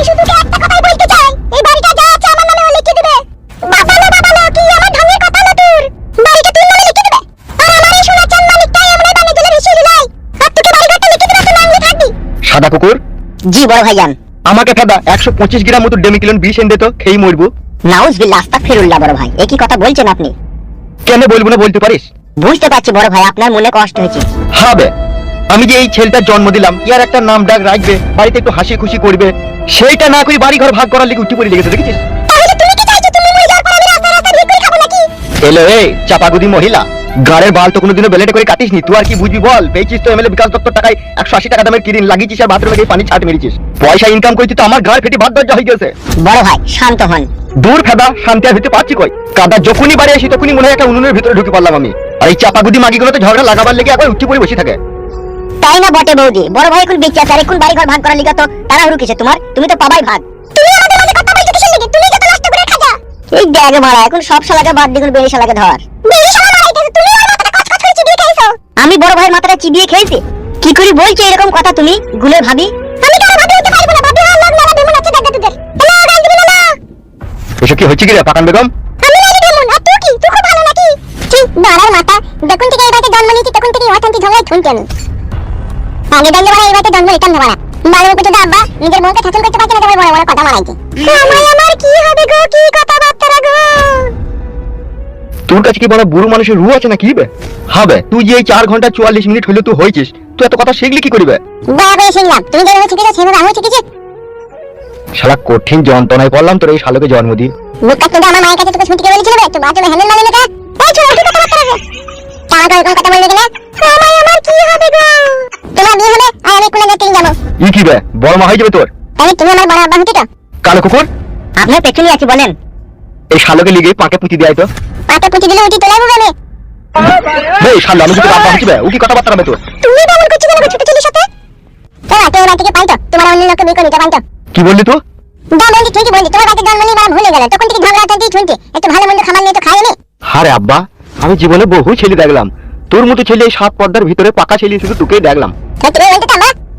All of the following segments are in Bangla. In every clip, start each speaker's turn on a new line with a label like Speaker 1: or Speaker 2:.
Speaker 1: আমি শুধু একটা কথাই বলতে চাই এই বাড়িটা যা আছে আমার নামে লিখে দেবে। বাবালো বাবালো কি আমার ঢঙের কথা না তোর বাড়িটা তুই নামে লিখে দেবে। আর আমার এই সোনা চান মালিকটাই আমরা দিলাই আর তোকে লিখে দেবে নামে থাকবি।
Speaker 2: সাদা কুকুর?
Speaker 3: জি বড় ভাইজান।
Speaker 2: আমাকে ফেদা একশো পঁচিশ গ্রাম মতো ডেমিকিলন বিষ এনে দে তো খেয়ে মরবো।
Speaker 3: নাউজ বিল্লাহ আস্তাগফিরুল্লাহ বড় ভাই। এ কি কথা বলছেন আপনি?
Speaker 2: কেন বলব না বলতে পারিস?
Speaker 3: বুঝতে পারছি বড় ভাই আপনার মনে কষ্ট হয়েছে।
Speaker 2: হবে। আমি যে এই ছেলেটার জন্ম দিলাম ইয়ার একটা নাম ডাক রাখবে? বাড়িতে একটু হাসি খুশি করবে। সেইটা না করে বাড়ি ঘর ভাগ করার লিগে উঠি পড়ে লেগেছে দেখেছিস? এলো এই চাপাগুদি মহিলা গাড়ের বাল তো কোনোদিনও বেলেটে করে কাটিস নি তুই আর কি বুঝবি বল? পেয়েছিস তো এমএলএ বিকাশ দত্তর টাকায় একশো আশি টাকা দামের কিরিন লাগিয়েছিস আর বাথরুমে গিয়ে পানি ছাট মেরেছিস। পয়সা ইনকাম করেছিস তো আমার গাড় ফেটে বাদ দরজা হয়ে গেছে।
Speaker 3: বড় ভাই শান্ত হন।
Speaker 2: দূর ফেদা শান্তি আর হতে পারছি কই? কাদা যখনই বাড়ি আসি তখনই মনে হয় একটা উনুনের ভিতরে ঢুকে পারলাম আমি। আর এই চাপাগুদি মাগিগুলো তো ঝগড়া লাগাবার লেগে একবার উঠে পড়ে বসে থাকে।
Speaker 3: তাই না বটে বৌদি? বড় ভাই এখন বেঁচে আছে আর এখন বাড়ি ঘর ভাগ করার লিগা তো তাড়াহুড়ো কিসে তোমার? তুমি তো পাবাই ভাগ।
Speaker 1: তুমি আমাদের মাঝে কথা বলছো কিসের লেগে? তুমি যত নষ্ট করে খাজা
Speaker 3: এই দেখ মারা এখন সব শালাকে বাদ দিগুন বেরি শালাকে ধর।
Speaker 1: সময় মারাইতেছো তুমি আমার মাথাটা কচকচ করে চিবিয়ে খাইছো
Speaker 3: আমি বড় ভাইয়ের মাথাটা চিবিয়ে খেয়েছি। কি করে বলছো এরকম কথা তুমি? গুলে ভাবি?
Speaker 1: আমি ভাবি হতে পারব না? ভাবি বেমন আছে দাদা তোদের। হ্যালো গাল দিবি না
Speaker 2: এসব কি হচ্ছে কি রে পাকান বেগম?
Speaker 1: আমি বেমন আর তুই কি? তুই খুব ভালো নাকি? দাঁড়ার মাথা যখন থেকে এই বাড়িতে জন্ম নিয়েছি তখন থেকে অশান্তি ঝগড়ায় ঠুনছি আমি। আগে জানলে বাড়া এই বাড়িতে জন্ম নিতাম না বাড়া বাড়ির মুখে যদি আব্বা নিজের বোনকে শাসন করতে পারছে না তবে বড় বড় কথা মারাইছে আমায় আমার কি হবে গো কি কথাবার্তা গো?
Speaker 2: তোর কাছে কি বড় বুড়ো মানুষের রু আছে না কি বে হবে তুই যে এই চার ঘণ্টা চুয়াল্লিশ মিনিট হইলে তুই হয়েছিস তুই এত কথা শিখলি কি করিবে?
Speaker 1: করে শুনলাম তুমি যেভাবে শিখেছো সেভাবে আমি শিখেছি
Speaker 2: শালা কঠিন যন্ত্রণায় পড়লাম তোর এই শালোকে জন্ম দিয়ে
Speaker 1: বুকটা তুই আমার মায়ের কাছে তোকে শুনতে বলেছিল রে তুই বাজে হ্যান্ডেল মানে না এই ছোট কি কথাবার্তা আছে টাকা কথা বললে গেলে? আমায় আমার কি হবে গো? তোমার বিয়ে হবে আর আমি কোলে গেতে যাব
Speaker 2: ই কি বে বড় মা হয়ে যাবে তোর?
Speaker 1: তাহলে তুমি আমার বড় আব্বা হতে তো।
Speaker 2: কালো কুকুর?
Speaker 3: আপনার পেছনে আছি বলেন।
Speaker 2: এই শালোকে লিগে পাকে পুঁতি দেয় তো।
Speaker 1: পাতে পুঁতি দিলে উঠি তোলাই হবে
Speaker 2: বে শালো আমি যদি বাবা হচ্ছি বে ও কি কথাবার্তা হবে তোর?
Speaker 1: তুমি কেমন করছ কেন ছোট ছেলের সাথে? তোমার তো এবার থেকে পাই তো তোমার অন্য লোককে বিয়ে করে নিতে পাই তো
Speaker 2: কি বললি তুই?
Speaker 1: বলছি ঠিকই বলছি। তোমার বাড়িতে নিয়ে মারা ভুলে গেলে। তখন থেকে ঝগড়া টানতেই শুনছি একটু ভালো মন্দ খাবার নিয়ে তো খাইনি।
Speaker 2: আরে আব্বা আমি জীবনে বহু ছেলে দেখলাম। তোর মতো ছেলে এই সাত পর্দার ভিতরে পাকা ছেলে শুধু তোকেই দেখলাম।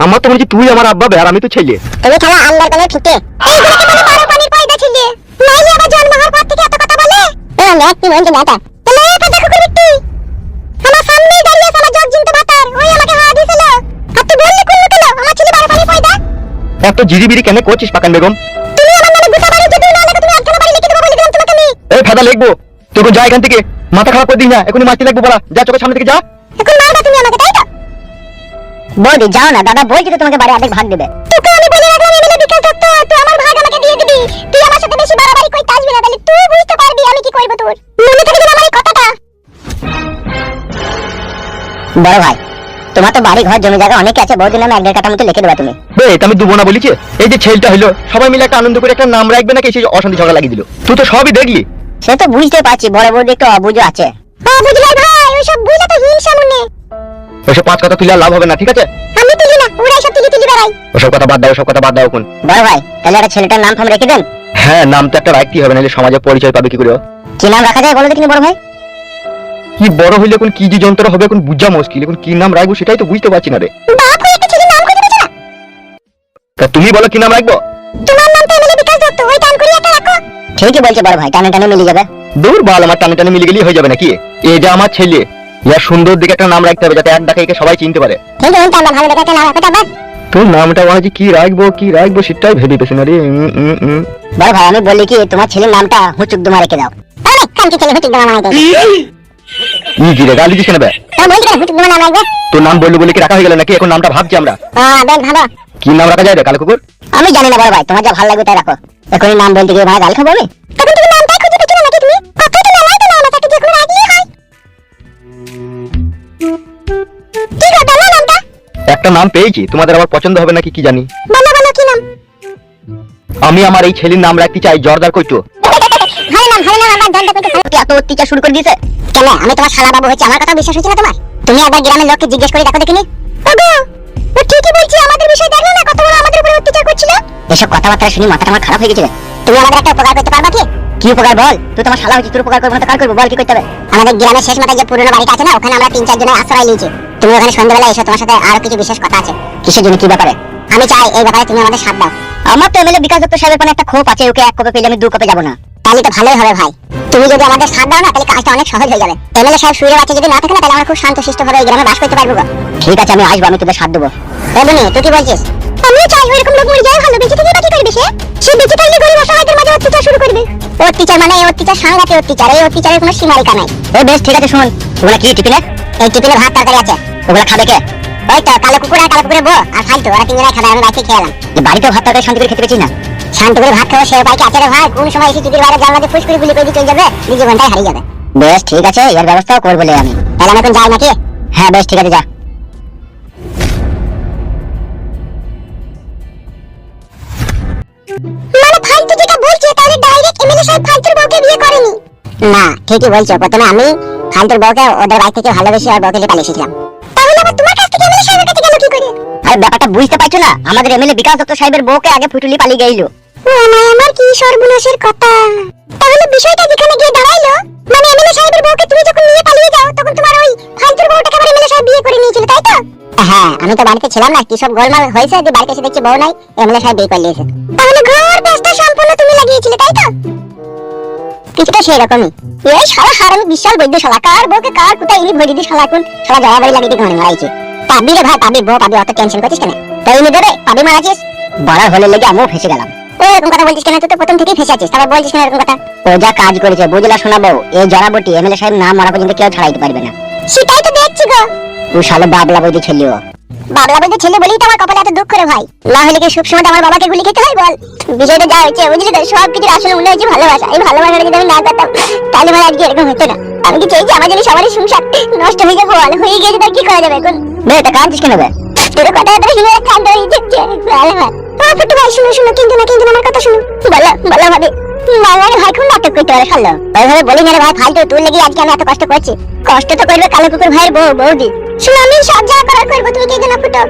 Speaker 2: আমার? তো মনে তুই আমার আব্বা বে আর আমি তো ছেলে।
Speaker 1: তুমি খেলা পর থেকে এত
Speaker 2: জিরিবিরি কেন করছিস পাকান বেগম?
Speaker 1: তুমি আমার নামে গুতা বাড়ি যদি না লাগে তুমি একখানা বাড়ি লিখে দেবো বলে দিলাম তোমাকে আমি।
Speaker 2: এই ফেদা লিখব। তোকে যা এখান থেকে মাথা খারাপ করে দিস না এখনই মাছটি লাগবো বলা। যা চোখের সামনে থেকে যা।
Speaker 1: এখন মারবা তুমি আমাকে তাই তো?
Speaker 3: বৌদি যাও না দাদা বলছি তো তোমাকে বাড়ি অর্ধেক ভাগ দেবে।
Speaker 1: তোকে আমি বলে রাখলাম এমএলএ বিকাশ দত্ত তুই আমার ভাগ আমাকে দিয়ে দিবি। তুই আমার সাথে বেশি বাড়াবাড়ি করতে আসবি না তাহলে তুই বুঝতে পারবি আমি কি করব তোর। মনে থাকে আমার এই কথাটা।
Speaker 3: বড় ভাই তোমার তো বাড়ি ঘর জমি জায়গা অনেক আছে বহুদিন আমি এক দেড় কাটা মতো লিখে দেবা তুমি।
Speaker 2: বে আমি দুবো না বলিছে। এই যে ছেলেটা হলো সবাই মিলে একটা আনন্দ করে একটা নাম রাখবে নাকি সেই অশান্তি ঝগড়া লাগিয়ে দিল। তুই তো সবই দেখলি।
Speaker 3: সে তো বুঝতে পারছি বড় বৌদি একটু অবুঝো আছে।
Speaker 1: বুঝলাই ভাই ওইসব বুঝে তো হিংসা মনে।
Speaker 2: পাঁচ কথা তুলে লাভ হবে না ঠিক আছে?
Speaker 1: আমি তুলি না ওরা সব তুলি তুলি বেড়াই
Speaker 2: ওসব কথা বাদ দাও ওসব কথা বাদ দাও কোন
Speaker 3: বড় ভাই তাহলে একটা ছেলেটার নাম রেখে দেন।
Speaker 2: হ্যাঁ নাম তো একটা রাখতেই হবে নাহলে সমাজে পরিচয় পাবে কি করে
Speaker 3: কি নাম রাখা যায় বলো দেখিনি বড় ভাই?
Speaker 2: কি বড় হইলে এখন কি যে যন্ত্র হবে এখন বুঝা মুশকিল এখন কি নাম রাখব সেটাই তো বুঝতে পারছি না রে।
Speaker 1: বাপ একটা ছেলের নাম করে দিয়েছে না।
Speaker 2: তা তুমি বলো কি নাম রাখব?
Speaker 1: তোমার নাম তো
Speaker 3: ঠিকই বলছে বড় ভাই টানে টানে মিলে যাবে।
Speaker 2: দূর বাল আমার টানে টানে মিলে গেলেই হয়ে যাবে নাকি? এই যে আমার ছেলে ইয়ার সুন্দর দিকে একটা নাম রাখতে হবে যাতে এক ডাকে একে সবাই চিনতে পারে।
Speaker 1: কিন্তু আমি আমরা ভালো দেখে একটা নাম রাখো বাস
Speaker 2: তোর নামটা বলা কি রাখব কি রাখব সেটাই ভেবে পেছি না রে।
Speaker 3: বড় ভাই আমি বললি কি তোমার ছেলের নামটা হুচুক দুমা রেখে দাও।
Speaker 1: আরে কানকে ছেলে হতে দাও আমাকে
Speaker 2: ই কি রে গালি দিস কেন বে?
Speaker 1: তো বলছি কেন হতে দাও নাম রাখবে?
Speaker 2: তোর নাম বললি বলে কি রাখা হয়ে গেল নাকি? এখন নামটা ভাবছি আমরা।
Speaker 1: হ্যাঁ বেশ ভালো
Speaker 2: কি নাম রাখা যায় রে কালো কুকুর?
Speaker 3: আমি জানি না বড় ভাই তোমার যা ভালো লাগবে তাই রাখো। এখনই নাম বলতে গিয়ে ভাই গাল খাব আমি
Speaker 1: তখন তুমি নামটাই খুঁজে পেছো না নাকি তুমি? যে কোনো হয়। কি গো বলো নামটা।
Speaker 2: একটা নাম পেয়েছি তোমাদের আবার পছন্দ হবে নাকি কি জানি?
Speaker 1: বলো বলো কি নাম?
Speaker 2: আমি আমার এই ছেলের নাম রাখতে চাই জর্দার
Speaker 1: ভালো নাম ভালো নাম আমার কিন্তু
Speaker 3: এত অত্যাচার শুরু করে দিয়েছে?
Speaker 1: কেন আমি তোমার শালা বাবু হচ্ছে আমার কথা বিশ্বাস হচ্ছে না তোমার? তুমি একবার গ্রামের লোককে জিজ্ঞেস করে দেখো দেখিনি? ওগো! ও ঠিকই বলছি আমাদের বিষয় দেখল না? কত বড় আমাদের উপরে অত্যাচার করছিল?
Speaker 3: এসব কথাবার্তা শুনি মাথাটা আমার খারাপ হয়ে গেছে
Speaker 1: তুমি আমাদের একটা উপকার করতে পারবা কি?
Speaker 3: কি উপকার বল? তুই তোমার শালা হয়েছিস তোর উপকার করব না তো কার করব? বল কি করতে হবে?
Speaker 1: আমাদের গ্রামের শেষ মাথায় যে পুরনো বাড়িটা আছে না ওখানে আমরা তিন চার জনের আশ্রয় নিয়েছি। তুমি ওখানে সন্ধ্যাবেলা এসো তোমার সাথে আরও কিছু বিশেষ কথা আছে।
Speaker 3: কিসের জন্য কি ব্যাপারে?
Speaker 1: আমি চাই এই ব্যাপারে তুমি আমাদের সাথ দাও।
Speaker 3: আমার তো এমএলএ বিকাশ দত্ত সাহেবের মানে একটা ক্ষোভ আছে ওকে এক কপে পেলে আমি দু কপে যাব না।
Speaker 1: তাহলে তো ভালোই হবে ভাই। তুমি যদি আমাদের সাথ দাও না তাহলে কাজটা অনেক সহজ হয়ে যাবে। এমএলএ সাহেব শুয়ে বাচ্চা যদি না থাকে না তাহলে আমরা খুব শান্ত শিষ্ট ভাবে এই গ্রামে বাস করতে পারব
Speaker 3: ঠিক আছে আমি আসব আমি তোদের সাথ দেবো।
Speaker 1: এ বুনি তুই কি বলছিস? আমিও চাই এরকম লোক মরে যায় ভালো বেঁচে থেকে বাকি করবে সে। সে বেঁচে থাকলে গরিব অসহায়দের মাঝে অত্যাচার শুরু করবে। অত্যাচার মানে এই অত্যাচার সাংঘাতিক অত্যাচার। এই অত্যাচারের কোনো সীমারেখা নাই।
Speaker 3: এ বেশ ঠিক আছে শুন ওগুলা কি টিফিনে?
Speaker 1: এই টিফিনে ভাত তরকারি আছে।
Speaker 3: ওগুলা খাবে কে?
Speaker 1: ওই তো কালো কুকুর আর কালো কুকুরের বউ। আর ফালতু ওরা তিনজনে খাবে আমি বাড়িতে খেয়ে এলাম।
Speaker 3: বাড়িতে ভাত তরকারি শান্তি করে খেতে পেয়েছিস না?
Speaker 1: শান্ত করে ভাত খাব সে উপায় কি আছে রে ভাই কোন সময় এসে বাইরে জানলা দিয়ে ফুস করে গুলি করে দিয়ে চলে যাবে নিজে ঘন্টায় হারিয়ে যাবে।
Speaker 3: বেশ ঠিক আছে এর করব লে আমি।
Speaker 1: তাহলে আমি এখন যাই নাকি?
Speaker 3: হ্যাঁ বেশ ঠিক আছে যা।
Speaker 1: মানে ফালতু যেটা বলছে তাহলে ডাইরেক্ট এমএলএ সাহেব ফালতুর বউকে বিয়ে করেনি। না ঠিকই বলছো প্রথমে আমি ফালতুর বউকে ওদের বাড়ি থেকে ভালোবেসে আর বউকে পালিয়ে এসেছিলাম তাহলে আবার তোমার কাছ থেকে এমএলএ সাহেবের কাছে গেল কি করে?
Speaker 3: আরে ব্যাপারটা বুঝতে পারছ না? আমাদের এমএলএ বিকাশ দত্ত সাহেবের বউকে আগে ফুটুলি পালিয়ে গেইলো।
Speaker 1: ও আমার আমার কি সর্বনাশের কথা? তাহলে বিষয়টা যেখানে গিয়ে দাঁড়াইলো মানে এমএলএ সাহেবের বউকে তুমি যখন নিয়ে পালিয়ে যাও তখন তোমার ওই ফালতুর বউটাকে আবার এমএলএ সাহেব বিয়ে করে নিয়েছিল তাই তো? হ্যাঁ আমি তো বাড়িতে ছিলাম না কি সব গোলমাল হয়েছে যে বাড়িতে এসে দেখছি বউ নাই এমএলএ সাহেব বিয়ে করে নিয়েছে। তাহলে ঘর ব্যবস্থা সম্পূর্ণ তুমি লাগিয়েছিলে তাই তো? কিছুটা সেই এই সারা হারামি বিশাল বৈদ্য শালা কার বউকে কার কোথায় ইনি ভরে দিদি শালা এখন শালা জবাবাড়ি লাগিয়ে ঘরে মারাইছে পাবি রে ভাই পাবি বউ পাবি অত টেনশন করছিস কেন? তাই ইনি দেবে পাবি মারাছিস
Speaker 3: বড়ার হলে লেগে আমিও ফেসে গেলাম।
Speaker 1: এরকম কথা বলছিস কেন? তুই তো প্রথম থেকেই ফেসে আছিস তারপর বলছিস কেন এরকম কথা?
Speaker 3: ও যা কাজ করেছে বুঝলা শোনাবো এই জড়াবটি এমএলএ সাহেব না মরা পর্যন্ত কেউ ছাড়াইতে পারবে না।
Speaker 1: সেটাই তো দেখছি গো।
Speaker 3: ও শালো বাবলা বৈদি ছেলেও
Speaker 1: বাবলা বলতে ছেলে বলেই তো আমার কপালে এত দুঃখ রে ভাই। না হলে কি সব সময় আমার বাবাকে গুলি খেতে হয় বল? বিষয়টা যা হয়েছে বুঝলি তো সব কিছুর আসলে মনে হচ্ছে ভালোবাসা। এই ভালোবাসাটা যদি আমি না করতাম তাহলে ভাই আজকে এরকম হতো না। আমি কি চাইছি আমার জন্য সবারই সংসার নষ্ট হয়ে যাবে বল? হয়ে গিয়েছে তার কি করা যাবে এখন?
Speaker 3: এটা কাঁদছিস কেন বে
Speaker 1: তোর কথা তো শুনে কান্দ হয়ে যাচ্ছে ভালো ভাই। আমার ভাই শুনো শুনো কিন্তু না কিন্তু আমার কথা শুনো। বলো বলো ভাবি। মালারে ভাই খুব নাটক করতে পারে শালো ওইভাবে বলি না ভাই, ফালতু তোর লেগে আজকে আমি এত কষ্ট করছি। কষ্ট তো করবে কালো কুকুর ভাইয়ের বউ, বৌদি। শুনো, আমি সব যা করার করব, তুমি কে না ফুটো।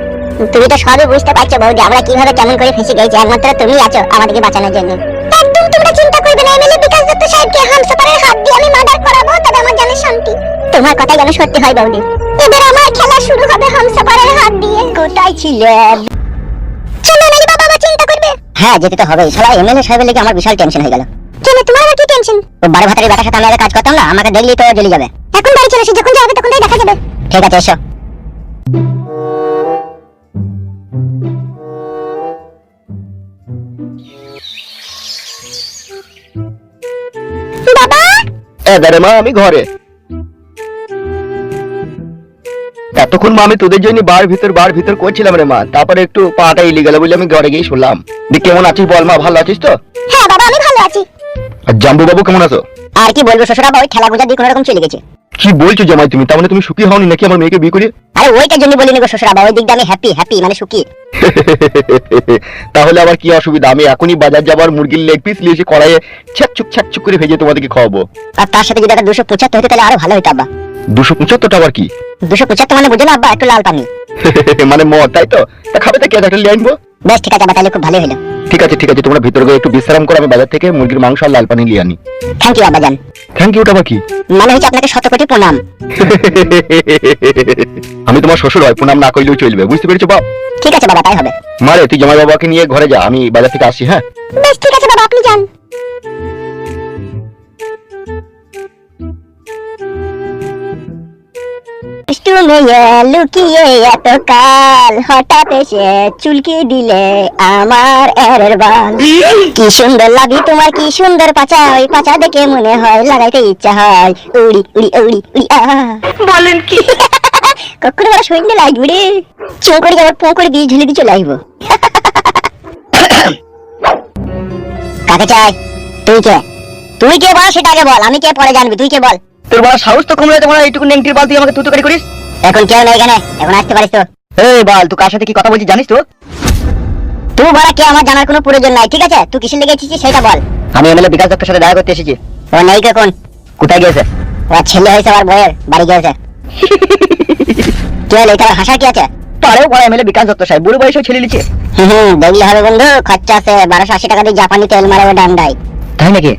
Speaker 1: তুমি তো সবই বুঝতে পারছ, বৌদি, আমরা কীভাবে কেমন করে ফেসে গেছি, একমাত্র তুমি আছো আমাদেরকে বাঁচানোর জন্য। একদম তোমরা চিন্তা করবে না, এমএলএ বিকাশ দত্ত সাহেবকে হামসাপারের হাত দিয়ে আমি মার্ডার করাবো তবে আমার জানে শান্তি। তোমার কথা যেন সত্যি হয়, বৌদি। এবার আমার খেলা শুরু হবে হামসাপারের হাত দিয়ে।
Speaker 3: কোথায় ছিল? হ্যাঁ যেতে তো হবে শালা এমএলএ সাহেবের লেগে আমার বিশাল টেনশন হয়ে গেল।
Speaker 1: কেন তোমার আবার কি টেনশন
Speaker 3: ও বারো ভাতারের বেটার সাথে আমি কাজ করতাম না আমাকে দেখলি তো জ্বলে যাবে।
Speaker 1: এখন বাড়ি চলে এসে যখন যাবে তখন দেখা যাবে।
Speaker 3: ঠিক আছে এসো।
Speaker 1: বাবা!
Speaker 2: এবারে মা আমি ঘরে। এতক্ষণ মা আমি তোদের জন্য বার ভিতর বার ভিতর করছিলাম রে মা। তারপরে একটু পাটা ইলি গেল বলে আমি ঘরে গিয়ে শুনলাম। দি কেমন আছিস বল মা ভালো আছিস তো?
Speaker 1: হ্যাঁ বাবা আমি ভালো আছি।
Speaker 2: আর জাম্বু বাবু কেমন আছো?
Speaker 3: আর কি বলব শ্বশুরা ওই ঠেলা গুজা দিয়ে কোনো রকম চলে গেছে।
Speaker 2: কি বলছো জামাই তুমি? তার মানে তুমি সুখী হওনি নাকি আমার মেয়েকে বিয়ে করে?
Speaker 3: আরে ওইটার জন্য বলিনি গো শ্বশুরা ওই দিকটা আমি হ্যাপি হ্যাপি মানে সুখী।
Speaker 2: তাহলে আবার কি অসুবিধা? আমি এখনই বাজার যাবার মুরগির লেগ পিস নিয়ে এসে কড়াইয়ে ছ্যাকচুক ছ্যাকচুক করে ভেজে তোমাদেরকে খাওয়াবো।
Speaker 3: আর তার সাথে যদি একটা দুশো পঁচাত্তর হতো তাহলে আরও ভালো হতো আব্বা।
Speaker 2: দুশো পঁচাত্তরটা আবার কি?
Speaker 3: দুশো পঁচাত্তর মানে বুঝো না আব্বা একটু লাল পানি।
Speaker 2: মানে মদ তাই তো? তা খাবে তা কে? একটা আনব।
Speaker 3: বেশ ঠিক আছে তাহলে খুব ভালো হলো।
Speaker 2: ঠিক আছে ঠিক আছে তোমরা ভিতরে গিয়ে একটু বিশ্রাম করো আমি বাজার থেকে মুরগির মাংস আর লাল পানি নিয়ে আনি।
Speaker 3: থ্যাংক ইউ আব্বা জান
Speaker 2: থ্যাংক ইউটা আবার কি?
Speaker 3: মানে হচ্ছে আপনাকে শত কোটি প্রণাম।
Speaker 2: আমি তোমার শ্বশুর হয় প্রণাম না করলেও চলবে বুঝতে পেরেছ বাপ?
Speaker 3: ঠিক আছে বাবা তাই হবে।
Speaker 2: মারে তুই জামাই বাবাকে নিয়ে ঘরে যা আমি বাজার থেকে আসছি হ্যাঁ?
Speaker 1: বেশ ঠিক আছে বাবা আপনি যান।
Speaker 3: তুমি লুকিয়ে এত কাল হঠাৎ এসে চুলকি দিলে আমার এরের বাল। কি সুন্দর লাগে তোমার কি সুন্দর পাচা ওই পাচা দেখে মনে হয় লাগাইতে ইচ্ছা হয়। উড়ি উড়ি উড়ি উড়ি বলেন কি? কখনো বড় সৈন্য লাগবে রে। চুম করে যাবার পো করে দিয়ে ঝুলে দিয়ে চলে আসব। কাকে চাই? তুই কে? তুই কে বল সেটা আগে বল আমি কে পরে জানবি? তুই কে বল?
Speaker 2: তোর বড় সাহস তো কমলে তোমার এইটুকু নেংটির বাল তুই আমাকে করিস?
Speaker 3: এখন কেউ নেই এখানে এখন আসতে পারিস তো।
Speaker 2: এই বাল তুই কার সাথে কি কথা বলছিস জানিস তো?
Speaker 3: তুই কে আমার জানার কোনো প্রয়োজন নাই ঠিক আছে? তুই কিসের লেগে এসেছিস সেটা বল।
Speaker 2: আমি এমএলএ বিকাশ দত্তের সাথে দেখা করতে এসেছি।
Speaker 3: ও নেই কে কোন?
Speaker 2: কোথায় গিয়েছে?
Speaker 3: ছেলে হয়েছে আমার বাড়ি গিয়েছে। এটা হাসা কি আছে?
Speaker 2: তারেও বড় এমএলএ বিকাশ দত্ত সাহেব বুড়ো বয়সে ছেলে লিছে
Speaker 3: হুম দেখলে হবে বন্ধু খরচা আছে বারোশো আশি টাকা দিয়ে জাপানি তেল মারাবে ডান্ডাই
Speaker 2: তাই নাকি?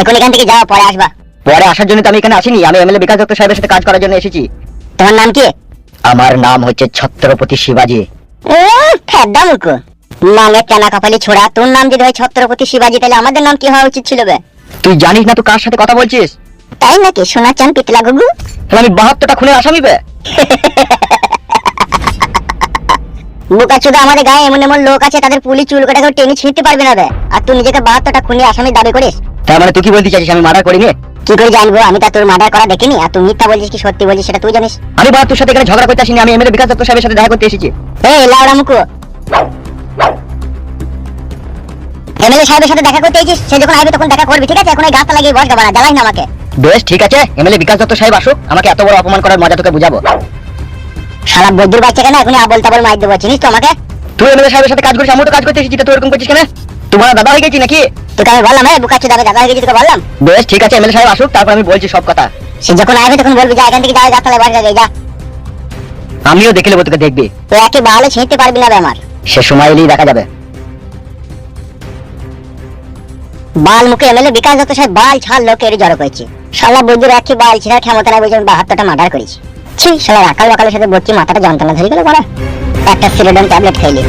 Speaker 3: এখন এখান থেকে যাও পরে আসবা।
Speaker 2: পরে আসার জন্য তো আমি এখানে আসিনি। আমি এমএলএ বিকাশ দত্ত সাহেবের সাথে কাজ করার জন্য এসেছি।
Speaker 3: তোমার নাম কি?
Speaker 2: আমার নাম হচ্ছে ছত্রপতি শিবাজি।
Speaker 3: ফেদ্দা মুখ মানে টানা কপালি ছোড়া তোর নাম যদি হয় ছত্রপতি শিবাজি তাহলে আমাদের নাম কি হওয়া উচিত ছিল বে?
Speaker 2: তুই জানিস না তুই কার সাথে কথা বলছিস?
Speaker 3: তাই নাকি? সোনা চান পিতলা গুগু
Speaker 2: তাহলে আমি বাহাত্তরটা খুনে আসামি বে।
Speaker 3: বোকা চোদা আমাদের গায়ে এমন এমন লোক আছে তাদের পুলিশ চুল কাটা কেউ টেনে ছিঁড়তে পারবে না বে। আর তুই নিজেকে বাহাত্তরটা খুনি আসামি দাবি করিস?
Speaker 2: তার মানে তুই কি বলতে চাইছিস? আমি মার্ডার করিনি?
Speaker 3: কি করে জানব? আমি তা তোর মার্ডার করা দেখিনি আর তুই মিথ্যা বলছিস কি সত্যি বলছিস সেটা তুই জানিস?
Speaker 2: আমি বাহাত্তর সাথে এখানে ঝগড়া করতে আসিনি আমি এমএলএ বিকাশ দত্ত সাহেবের সাথে দেখা করতে এসেছি।
Speaker 3: এই লাউড়া মুকু। এমএলএ সাহেবের সাথে দেখা করতে এসেছিস? সে যখন আসবে তখন দেখা করবি ঠিক আছে? এখন এই গাছটা লাগিয়ে বস গাবানা জ্বালাই না আমাকে।
Speaker 2: বেশ ঠিক আছে। এমএলএ বিকাশ দত্ত সাহেব আসুক আমাকে এত বড় অপমান করার মজা তোকে বুঝাবো।
Speaker 3: শালা বদ্দুর বাচ্চা কেন? এখন আবল তাবল মাইর দেবো চিনিস তো আমাকে?
Speaker 2: তুই এমএলএ সাহেবের সাথে কাজ করিস আমি তো কাজ করতে এসেছি তুই এরকম করছিস কেন? তোমার দাদা হয়ে গেছি নাকি?
Speaker 3: তোকে আমি বললাম হ্যাঁ বুকাচ্ছি দাদা দাদা হয়ে গেছি তোকে বললাম।
Speaker 2: বেশ ঠিক আছে এমএলএ সাহেব আসুক তারপর আমি বলছি সব কথা।
Speaker 3: সে যখন আসবে তখন বলবি যা এখান থেকে যা গাছতলায় বাড়ি যাবে যা।
Speaker 2: আমিও দেখে নেব তোকে দেখবি।
Speaker 3: তো একে বালে ছিঁড়তে পারবি না বে আমার।
Speaker 2: সে সময় এলেই দেখা যাবে।
Speaker 3: বাল মুখে এমএলএ বিকাশ দত্ত সাহেব বাল ছাল লোকের জড়ো করেছে। শালা বৈদ্যুর একই বাল ছিঁড়ার ক্ষমতা নাই বলছে আমি বাহাত্তরটা মার্ডার করেছি। ছি শালা আকাল বাকালের সাথে বলছি মাথাটা যন্ত্রণা ধরে গেল বড়া একটা সিলোডন ট্যাবলেট খাইলি।